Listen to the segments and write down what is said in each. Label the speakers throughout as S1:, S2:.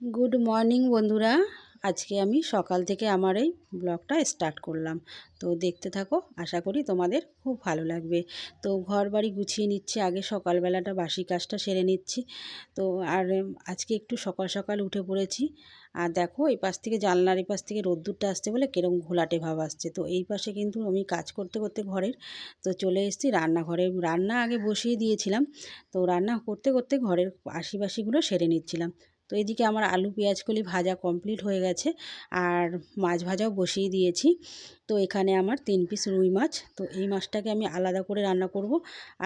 S1: Good morning বন্ধুরা। আজকে আমি সকাল থেকে আমার এই ব্লগটা স্টার্ট করলাম। তো দেখতে থাকো, আশা করি তোমাদের খুব ভালো লাগবে। তো ঘর বাড়ি গুছিয়ে নিচ্ছি, আগে সকালবেলাটা বাসি কাজটা সেরে নিচ্ছি। তো আর আজকে একটু সকাল সকাল উঠে পড়েছি। আর দেখো, এই পাশ থেকে জানলার এই পাশ থেকে রোদ্দুরটা আসছে বলে কিরম ঘোলাটে ভাব আসছে। তো এই পাশে কিন্তু আমি কাজ করতে করতে ঘরের, তো চলে এসেছি রান্নাঘরে। রান্না আগে বসিয়ে দিয়েছিলাম। তো রান্না করতে করতে ঘরের আশিবাসিগুলো সেরে নিচ্ছিলাম। তো এদিকে আমার আলু পেঁয়াজকলি ভাজা কমপ্লিট হয়ে গেছে। আর মাছ ভাজাও বসিয়ে দিয়েছি। তো এখানে আমার তিন পিস রুই মাছ। তো এই মাছটাকে আমি আলাদা করে রান্না করব।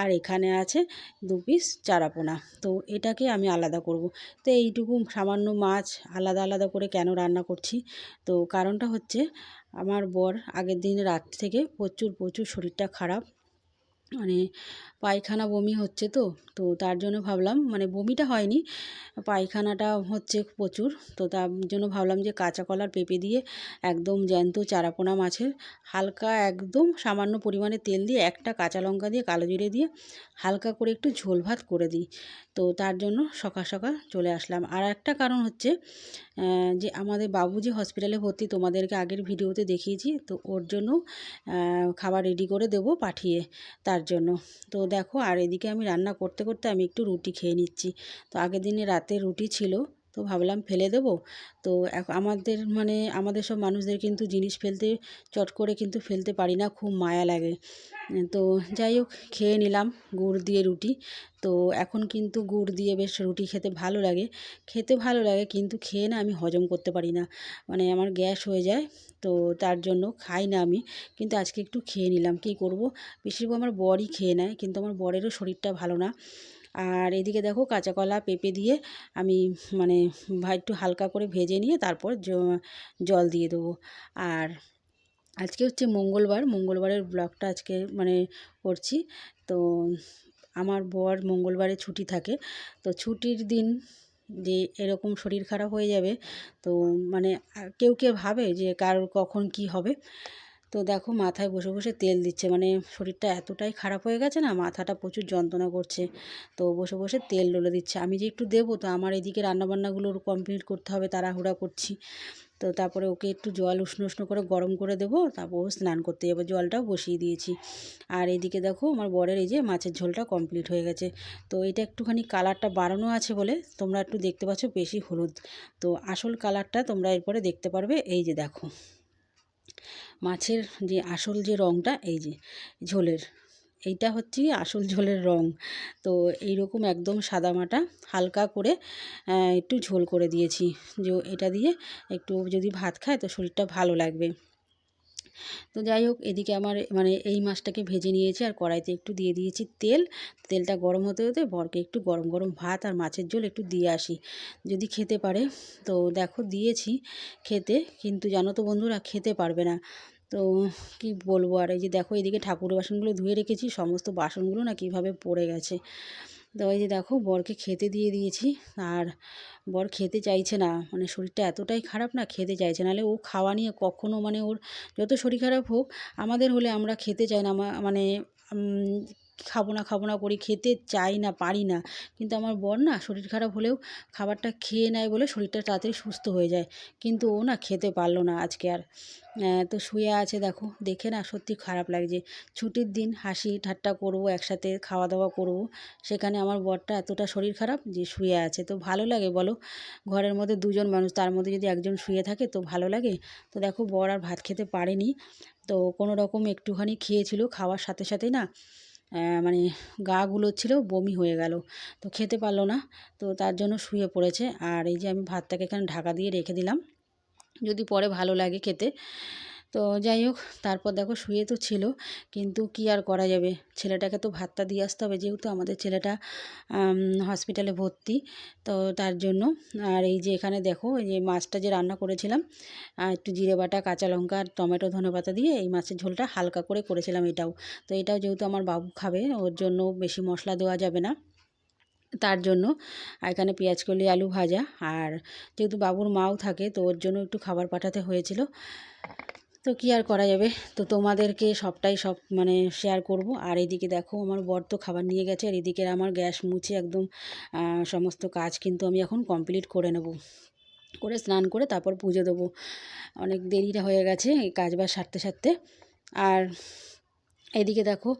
S1: আর এখানে আছে দু পিস চারাপোনা। তো এটাকে আমি আলাদা করব। তো এইটুকু সামান্য মাছ আলাদা আলাদা করে কেন রান্না করছি? তো কারণটা হচ্ছে, আমার বর আগের দিন রাত থেকে প্রচুর প্রচুর শরীরটা খারাপ। মানে পায়খানা বমি হচ্ছে তো তো তার জন্য ভাবলাম মানে বমিটা হয়নি, পায়খানাটা হচ্ছে প্রচুর, তো তার জন্য ভাবলাম যে কাঁচা কলার পেঁপে দিয়ে একদম জ্যান্ত চারাপোনা মাছের হালকা একদম সামান্য পরিমাণে তেল দিয়ে একটা কাঁচা লঙ্কা দিয়ে কালো জিরে দিয়ে হালকা করে একটু ঝোল ভাত করে দিই। তো তার জন্য সকাল সকাল চলে আসলাম। আর একটা কারণ হচ্ছে যে আমাদের বাবু যে হসপিটালে ভর্তি তোমাদেরকে আগের ভিডিওতে দেখিয়েছি, তো ওর জন্য খাবার রেডি করে দেব পাঠিয়ে। তার জন্য। তো দেখো, আর এদিকে আমি রান্না করতে করতে আমি একটু রুটি খেয়ে নিচ্ছি। তো আগের দিনে রাতে রুটি ছিল তো ভাবলাম ফেলে দেবো। তো আমাদের মানে আমাদের সব মানুষদের কিন্তু জিনিস ফেলতে চট করে কিন্তু ফেলতে পারি না, খুব মায়া লাগে। তো যাই হোক, খেয়ে নিলাম গুড় দিয়ে রুটি। তো এখন কিন্তু গুড় দিয়ে বেশ রুটি খেতে ভালো লাগে। খেতে ভালো লাগে কিন্তু খেয়ে না আমি হজম করতে পারি না। মানে আমার গ্যাস হয়ে যায়, তো তার জন্য খাই না আমি। কিন্তু আজকে একটু খেয়ে নিলাম, কী করব? বেশিরভাগ আমার বরই খেয়ে নেয়, কিন্তু আমার বরেরও শরীরটা ভালো না। আর এদিকে দেখো কাঁচা কলা পেঁপে দিয়ে আমি মানে একটু হালকা করে ভেজে নিয়ে তারপর জল দিয়ে দেবো। আর আজকে হচ্ছে মঙ্গলবার, মঙ্গলবারের ব্লগটা আজকে মানে করছি। তো আমার বর মঙ্গলবারে ছুটি থাকে। তো ছুটির দিন যে এরকম শরীর খারাপ হয়ে যাবে, তো মানে কেউ কেউ ভাবে যে কার কখন কি হবে। তো দেখো মাথায় বসে বসে তেল দিচ্ছে। মানে শরীরটা এতটাই খারাপ হয়ে গেছে না, মাথাটা প্রচুর যন্ত্রণা করছে। তো বসে বসে তেল ডলে দিচ্ছে। আমি যে একটু দেবো তো আমার এদিকে রান্নাবান্নাগুলো কমপ্লিট করতে হবে, তাড়াহুড়া করছি। তো তারপরে ওকে একটু জল উষ্ণ উষ্ণ করে গরম করে দেবো, তারপর স্নান করতে যাব। জলটাও বসিয়ে দিয়েছি। আর এদিকে দেখো আমার বরের এই যে মাছের ঝোলটা কমপ্লিট হয়ে গেছে। তো এটা একটুখানি কালারটা বাড়ানো আছে বলে তোমরা একটু দেখতে পাচ্ছ বেশি হলুদ। তো আসল কালারটা তোমরা এরপরে দেখতে পারবে। এই যে দেখো। মাছের যে আসল যে রঙটা এই যে ঝোলের, এইটা হচ্ছে আসল ঝোলের রং। তো এই রকম একদম সাদামাটা হালকা করে একটু ঝোল করে দিয়েছি। যে এটা দিয়ে একটু যদি ভাত খায় তো শরীরটা ভালো লাগবে। তো যাই হোক, এদিকে আমার মানে এই মাছটাকে ভেজে নিয়েছি আর কড়াইতে একটু দিয়ে দিয়েছি তেল। তেলটা গরম হতে হতে বরকে একটু গরম গরম ভাত আর মাছের ঝোল একটু দিয়ে আসি, যদি খেতে পারে। তো দেখো, দিয়েছি খেতে, কিন্তু জানো তো বন্ধুরা, খেতে পারবে না। তো কি বলব, আর এই যে দেখো, এদিকে ঠাকুর বাসনগুলো ধুয়ে রেখেছি, সমস্ত বাসনগুলো না কীভাবে পড়ে গেছে। তো যে দেখো, বরকে খেতে দিয়ে দিয়েছি। আর বর খেতে চাইছে না। মানে শরীরটা এতটাই খারাপ না, খেতে চাইছে নাহলে ও খাওয়া নিয়ে কখনও মানে ওর যত শরীর খারাপ হোক, আমাদের হলে আমরা খেতে চাই না। মানে খাব না খাব না করি খেতে চাই না, পারি না। কিন্তু আমার বর না শরীর খারাপ হলেও খাবারটা খেয়ে নেয় বলে শরীরটা তাড়াতাড়ি সুস্থ হয়ে যায়। কিন্তু ও না খেতে পারল না আজকে আর। তো শুয়ে আছে দেখো, দেখে না সত্যি খারাপ লাগছে। ছুটির দিন হাসি ঠাট্টা করব, একসাথে খাওয়া দাওয়া করব। সেখানে আমার বরটা এতটা শরীর খারাপ যে শুয়ে আছে। তো ভালো লাগে বলো, ঘরের মধ্যে দুজন মানুষ, তার মধ্যে যদি একজন শুয়ে থাকে তো ভালো লাগে। তো দেখো বর আর ভাত খেতে পারেনি। তো কোনো রকম একটুখানি খেয়েছিল, খাওয়ার সাথে সাথেই না মানে গা ছিল, বমি হয়ে গেল। তো খেতে পারল না, তো তার জন্য শুয়ে পড়েছে। আর এই যে আমি ভাতটাকে এখানে ঢাকা দিয়ে রেখে দিলাম। যদি পরে ভালো লাগে খেতে। তো যাই হোক, তারপর দেখো শুয়ে তো ছিল, কিন্তু কি আর করা যাবে? ছেলেটাকে তো ভাতটা দিয়ে আসতে হবে, যেহেতু আমাদের ছেলেটা হসপিটালে ভর্তি, তো তার জন্য। আর এই যে এখানে দেখো, এই যে মাছটা যে রান্না করেছিলাম একটু জিরে বাটা, কাঁচা লঙ্কা, আর টমেটো ধনে পাতা দিয়ে এই মাছের ঝোলটা হালকা করে করেছিলাম এটাও। তো এটাও যেহেতু আমার বাবু খাবে, ওর জন্য বেশি মশলা দেওয়া যাবে না। তার জন্য এখানে পেঁয়াজ কলি, আলু ভাজা, আর যেহেতু বাবুর মাও থাকে, তো ওর জন্য একটু খাবার পাঠাতে হয়েছিল। তো কী আর করা যাবে? তো তোমাদেরকে সবটাই সব মানে শেয়ার করব। আর এদিকে দেখো, আমার বর তো খাবার নিয়ে গেছে, আর এদিকে আমার গ্যাস মুছে একদম সমস্ত কাজ কিন্তু আমি এখন কমপ্লিট করে নেব। করে স্নান করে তারপর পুজো দেবো। অনেক দেরিটা হয়ে গেছে, এই কাজ বাজ সারতে সারতে। আর এদিকে দেখো,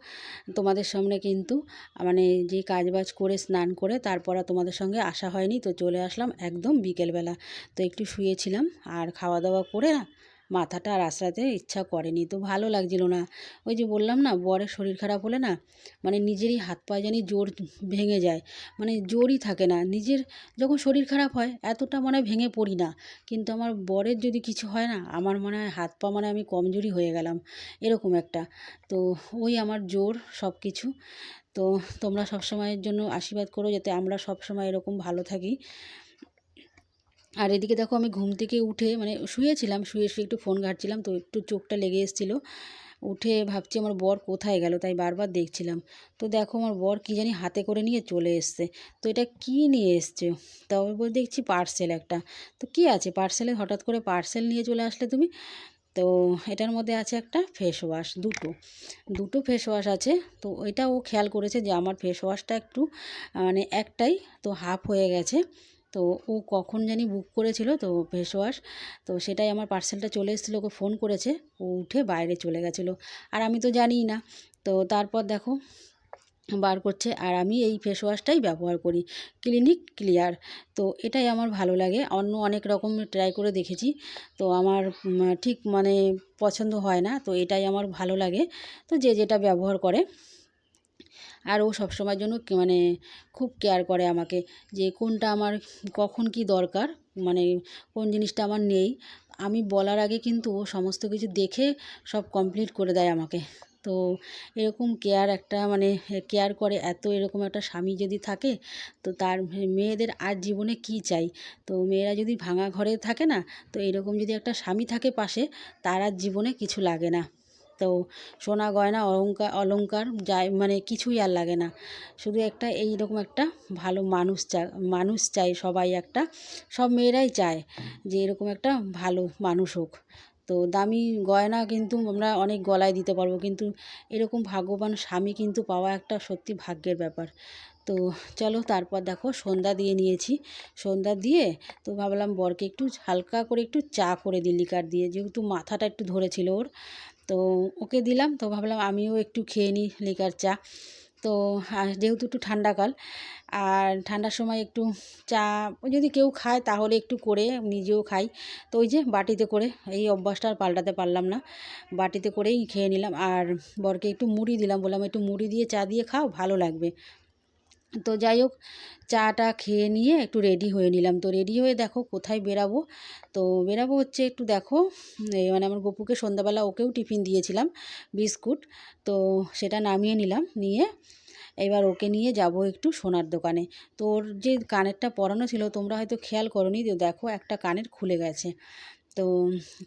S1: তোমাদের সামনে কিন্তু মানে যে কাজ বাজ করে স্নান করে, তারপর তোমাদের সঙ্গে আসা হয়নি। তো চলে আসলাম একদম বিকেলবেলা। তো একটু শুয়েছিলাম, আর খাওয়া দাওয়া করে না মাথাটা আর আশ্রাতে ইচ্ছা করেনি, তো ভালো লাগছিল না। ওই যে বললাম না, বরের শরীর খারাপ হলে না মানে নিজেরই হাত পা জানি জোর ভেঙে যায়। মানে জোরই থাকে না। নিজের যখন শরীর খারাপ হয়, এতটা মনে ভেঙে পড়ি না। কিন্তু আমার বরের যদি কিছু হয় না, আমার মনে হয় হাত পা মানে আমি কমজোরি হয়ে গেলাম, এরকম একটা। তো ওই আমার জোর সব কিছু তো তোমরা সব সময়ের জন্য আশীর্বাদ করো যাতে আমরা সব সময় এরকম ভালো থাকি। আর এদিকে দেখো আমি ঘুম থেকে উঠে মানে শুয়েছিলাম, শুয়ে শুয়ে একটু ফোন ঘাঁটছিলাম, তো একটু চোখটা লেগে এসেছিল। উঠে ভাবছি আমার বর কোথায় গেল, তাই বারবার দেখছিলাম। তো দেখো আমার বর কী জানি হাতে করে নিয়ে চলে এসছে। তো এটা কী নিয়ে এসছে? তবে বল দেখছি পার্সেল একটা। তো কী আছে পার্সেলে হঠাৎ করে পার্সেল নিয়ে চলে আসলে তুমি? তো এটার মধ্যে আছে একটা ফেস ওয়াশ দুটো। দুটো ফেস ওয়াশ আছে। তো এটা ও খেয়াল করেছে যে আমার ফেস ওয়াশটা একটু মানে একটাই, তো হাফ হয়ে গেছে। তো ও কখন জানি বুক করেছিল তো ফেস ওয়াশ তো সেটাই আমার পার্সেলটা চলে এসেছিল, ওকে ফোন করেছে। ও উঠে বাইরে চলে গেছিল। আর আমি তো জানিই না। তো তারপর দেখো, বার করছে। আর আমি এই ফেস ওয়াশটাই ব্যবহার করি। ক্লিনিক ক্লিয়ার তো এটাই আমার ভালো লাগে। অন্য অনেক রকম ট্রাই করে দেখেছি। তো আমার ঠিক মানে পছন্দ হয় না। তো এটাই আমার ভালো লাগে। তো যে যেটা ব্যবহার করে। আর ও সবসময়ের জন্য মানে খুব কেয়ার করে আমাকে যে কোনটা আমার কখন কি দরকার মানে কোন জিনিসটা আমার নেই। আমি বলার আগে কিন্তু ও সমস্ত কিছু দেখে সব কমপ্লিট করে দেয় আমাকে। তো এরকম কেয়ার একটা মানে কেয়ার করে এত এরকম একটা স্বামী যদি থাকে, তো তার মেয়েদের আর জীবনে কী চাই? তো মেয়েরা যদি ভাঙা ঘরে থাকে না, তো এরকম যদি একটা স্বামী থাকে পাশে, তার আর জীবনে কিছু লাগে না। তো সোনা গয়না অলঙ্কার অলঙ্কার যাই মানে কিছুই আর লাগে না। শুধু একটা এই রকম একটা ভালো মানুষ চা, মানুষ চাই সবাই একটা, সব মেয়েরাই চায় যে এরকম একটা ভালো মানুষ হোক। তো দামি গয়না কিন্তু আমরা অনেক গলায় দিতে পারব, কিন্তু এরকম ভাগ্যবান স্বামী কিন্তু পাওয়া একটা সত্যি ভাগ্যের ব্যাপার। তো চলো তারপর দেখো সন্ধ্যা দিয়ে নিয়েছি। সন্ধ্যা দিয়ে তো ভাবলাম বরকে একটু হালকা করে একটু চা করে দিই, লিকার দিয়ে। যেহেতু মাথাটা একটু ধরেছিল ওর তো ওকে দিলাম। তো ভাবলাম আমিও একটু খেয়ে নিই লিকার চা। তো যেহেতু একটু ঠান্ডাকাল আর ঠান্ডার সময় একটু চা যদি কেউ খায় তাহলে একটু করে নিজেও খাই। তো ওই যে বাটিতে করে এই অভ্যাসটা আর পাল্টাতে পারলাম না। বাটিতে করেই খেয়ে নিলাম। আর বরকে একটু মুড়ি দিলাম। বললাম একটু মুড়ি দিয়ে চা দিয়ে খাও, ভালো লাগবে। তো যাই হোক, চাটা খেয়ে নিয়ে একটু রেডি হয়ে নিলাম। তো রেডি হয়ে দেখো কোথায় বেরাবো। তো বেরাবো হচ্ছে একটু দেখো মানে আমার গপুকে সন্ধ্যাবেলা ওকেও টিফিন দিয়েছিলাম বিস্কুট। তো সেটা নামিয়ে নিলাম, নিয়ে এবার ওকে নিয়ে যাব একটু সোনার দোকানে। তো ওর যে কানেরটা পরানো ছিল তোমরা হয়তো খেয়াল করনি, তো দেখো একটা কানের খুলে গেছে। তো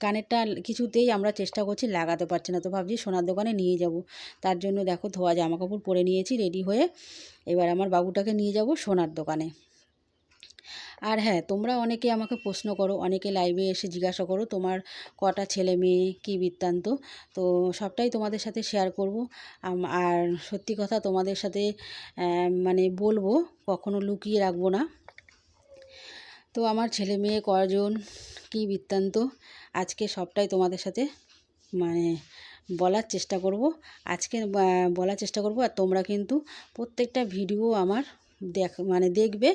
S1: কানেরটা কিছুতেই আমরা চেষ্টা করছি লাগাতে পারছি না। তো ভাবছি সোনার দোকানে নিয়ে যাব। তার জন্য দেখো ধোয়া জামা কাপড় পরে নিয়েছি রেডি হয়ে এবার আমার বাবুটাকে নিয়ে যাব সোনার দোকানে। আর হ্যাঁ তোমরা অনেকে আমাকে প্রশ্ন করো, অনেকে লাইভে এসে জিজ্ঞাসা করো, তোমার কটা ছেলে মেয়ে, কী বৃত্তান্ত? তো সবটাই তোমাদের সাথে শেয়ার করব। আর সত্যি কথা তোমাদের সাথে মানে বলব, কখনো লুকিয়ে রাখব না। তো আমার ছেলে মেয়ে কজন কী বৃত্তান্ত? আজকে সবটাই তোমাদের সাথে মানে বলার চেষ্টা করব। আজকে বলার চেষ্টা করব আর তোমরা কিন্তু প্রত্যেকটা ভিডিও আমার দেখ মানে দেখবে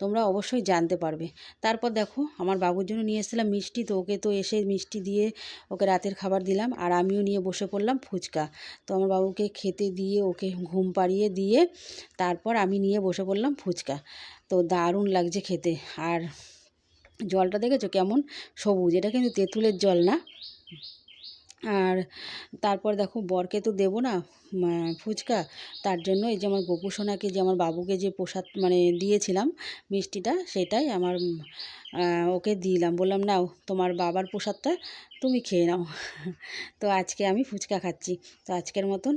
S1: তোমরা অবশ্যই জানতে পারবে। তারপর দেখো, আমার বাবুর জন্য নিয়ে এসেছিলাম মিষ্টি, তো ওকে তো এসে মিষ্টি দিয়ে ওকে রাতের খাবার দিলাম, আর আমিও নিয়ে বসে পড়লাম ফুচকা। তো আমার বাবুকে খেতে দিয়ে, ওকে ঘুম পাড়িয়ে দিয়ে তারপর আমি নিয়ে বসে পড়লাম ফুচকা। তো দারুণ লাগছে খেতে। আর জলটা দেখেছ কেমন? সবুজ, এটা কিন্তু তেঁতুলের জল না? আর তারপর দেখো বরকে তো দেবো না ফুচকা। তার জন্য এই যে আমার গোপু সোনাকে যে আমার বাবুকে যে প্রসাদ মানে দিয়েছিলাম মিষ্টিটা, সেটাই আমার ওকে দিলাম। বললাম, নাও, তোমার বাবার প্রসাদটা তুমি খেয়ে নাও। তো আজকে আমি ফুচকা খাচ্ছি। তো আজকের মতন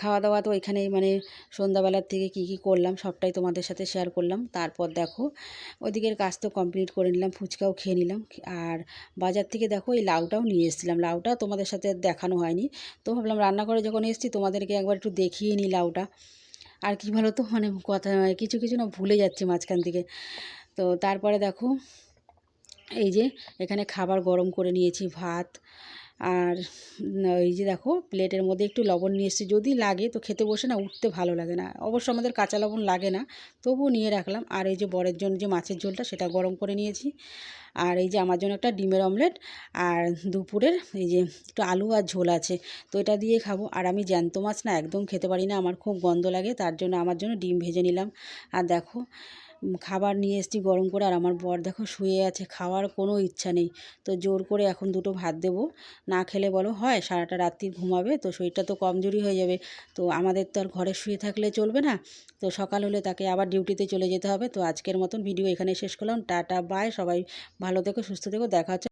S1: খাওয়া দাওয়া তো এখানেই মানে সন্ধ্যাবেলার থেকে কি কি করলাম সবটাই তোমাদের সাথে শেয়ার করলাম। তারপর দেখো ওদিকের কাজ তো কমপ্লিট করে নিলাম, ফুচকাও খেয়ে নিলাম। আর বাজার থেকে দেখো এই লাউটাও নিয়ে এসেছিলাম। লাউটা তোমাদের সাথে দেখানো হয়নি। তো ভাবলাম রান্না করে যখন এসেছি তোমাদেরকে একবার একটু দেখিয়ে নিই লাউটা। আর কি ভালো তো মানে কথা কিছু কিছু না ভুলে যাচ্ছে মাঝখান থেকে। তো তারপরে দেখো, এই যে এখানে খাবার গরম করে নিয়েছি, ভাত আর এই যে দেখো, প্লেটের মধ্যে একটু লবণ নিয়ে এসেছি। যদি লাগে, তো খেতে বসে না, উঠতে ভালো লাগে না। অবশ্য আমাদের কাঁচা লবণ লাগে না, তবুও নিয়ে রাখলাম। আর এই যে বরের জন্য যে মাছের ঝোলটা, সেটা গরম করে নিয়েছি। আর এই যে আমার জন্য একটা ডিমের অমলেট, আর দুপুরের এই যে একটু আলু আর ঝোল আছে, তো এটা দিয়ে খাব। আর আমি জ্যান্ত মাছ না, একদম খেতে পারি না, আমার খুব গন্ধ লাগে, তার জন্য আমার জন্য ডিম ভেজে নিলাম। আর দেখো খাবার নিয়ে এসেছি গরম করে আর আমার বর দেখো শুয়ে আছে, খাওয়ার কোনো ইচ্ছা নেই। তো জোর করে এখন দুটো ভাত দেবো। না খেলে বলো, হয় সারাটা রাত্রি ঘুমাবে, তো শরীরটা তো কমজোরি হয়ে যাবে। তো আমাদের তো আর ঘরে শুয়ে থাকলে চলবে না। তো সকাল হলে তাকে আবার ডিউটিতে চলে যেতে হবে। তো আজকের মতন ভিডিও এখানে শেষ করলাম। টাটা বাই সবাই ভালো থেকো, সুস্থ থেকো, দেখা হচ্ছে